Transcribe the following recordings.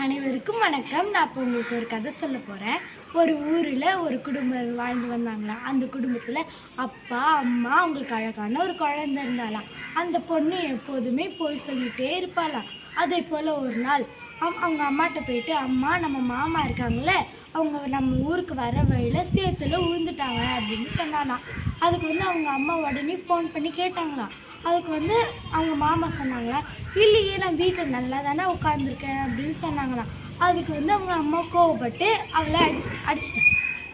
அனைவருக்கும் வணக்கம். நான் இப்போ உங்களுக்கு ஒரு கதை சொல்ல போகிறேன் ஒரு ஊரில் ஒரு குடும்பம் வாழ்ந்து வந்தாங்களாம். அந்த குடும்பத்தில் அப்பா அம்மா அவங்களுக்கு அழகான ஒரு குழந்தை இருந்தாலாம் அந்த பொண்ணு எப்போதுமே போய் சொல்லிகிட்டே இருப்பாளாம். அதே போல் ஒரு நாள் அவங்க அம்மாட்ட போயிட்டு அம்மா நம்ம மாமா இருக்காங்களே அவங்க நம்ம ஊருக்கு வர வழியில் சேத்துல விழுந்துட்டாங்க அப்படின்னு சொன்னாலாம் அதுக்கு வந்து அவங்க அம்மா உடனே ஃபோன் பண்ணி கேட்டாங்களாம். அதுக்கு வந்து அவங்க மாமா சொன்னாங்களா இல்லையே நான் வீட்டில் நல்லா தானே உட்காந்துருக்கேன் அப்படின்னு சொன்னாங்களாம். அதுக்கு வந்து அவங்க அம்மா கோவப்பட்டு அவளை அடி அடிச்சிட்டா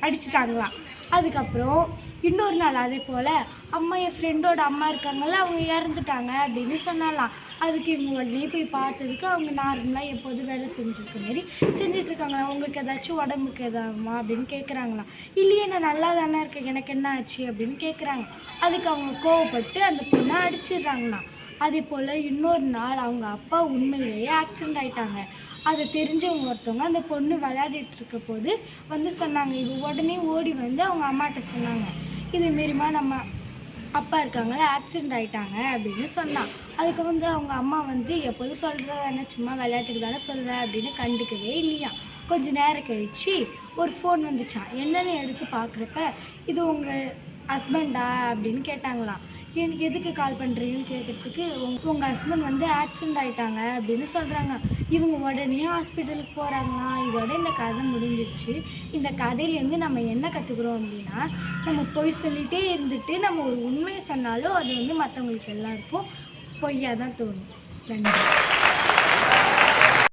அடிச்சிட்டாங்களாம். அதுக்கப்புறம் இன்னொரு நாள் அதே போல் அம்மா என் ஃப்ரெண்டோட அம்மா இருக்காங்கல்ல அவங்க இறந்துட்டாங்க அப்படின்னு சொன்னாலாம் அதுக்கு இவங்க உடனே போய் பார்த்ததுக்கு அவங்க நார்மலாக எப்போதும் வேலை செஞ்சுருக்க மாரி செஞ்சிட்ருக்காங்களா உங்களுக்கு ஏதாச்சும் உடம்புக்கு எதாகுமா அப்படின்னு கேட்குறாங்களாம் இல்லையே நான் நல்லா தானே இருக்கேன். எனக்கு என்ன ஆச்சு? அப்படின்னு கேட்குறாங்க அதுக்கு அவங்க கோவப்பட்டு அந்த பொண்ணை அடிச்சிடுறாங்களாம். அதே போல் இன்னொரு நாள் அவங்க அப்பா உண்மையிலேயே ஆக்சிடென்ட் ஆயிட்டாங்க. அதை தெரிஞ்சவங்க ஒருத்தவங்க அந்த பொண்ணு விளையாடிட்டு இருக்க போது வந்து சொன்னாங்க இது உடனே ஓடி வந்து அவங்க அம்மாட்ட சொன்னாங்க இது நம்ம அப்பா இருக்காங்களே ஆக்சிடென்ட் ஆகிட்டாங்க அப்படின்னு சொன்னான். அதுக்கு வந்து அவங்க அம்மா வந்து எப்போதும் சொல்கிறதானே சும்மா விளையாட்டுக்கு தானே சொல்வேன் அப்படின்னு கண்டுக்கவே இல்லையா. கொஞ்ச நேரம் கழிச்சு ஒரு ஃபோன் வந்துச்சான் என்னென்னு எடுத்து பார்க்குறப்ப இது உங்கள் ஹஸ்பண்டா அப்படின்னு கேட்டாங்களாம். எனக்கு எதுக்கு கால் பண்ணுறீங்கன்னு கேட்குறதுக்கு உங்க உங்கள் ஹஸ்பண்ட் வந்து ஆக்சிடென்ட் ஆகிட்டாங்க அப்படின்னு சொல்கிறாங்க இவங்க உடனே ஹாஸ்பிட்டலுக்கு போகிறாங்களா இதோட இந்த கதை முடிஞ்சிடுச்சு இந்த கதையிலேருந்து நம்ம என்ன கற்றுக்குறோம் அப்படின்னா நம்ம பொய் சொல்லிகிட்டே இருந்துட்டு நம்ம ஒரு உண்மையை சொன்னாலும் அது வந்து மற்றவங்களுக்கு எல்லாருக்கும் பொய்யாக தான் தோணும். நன்றி.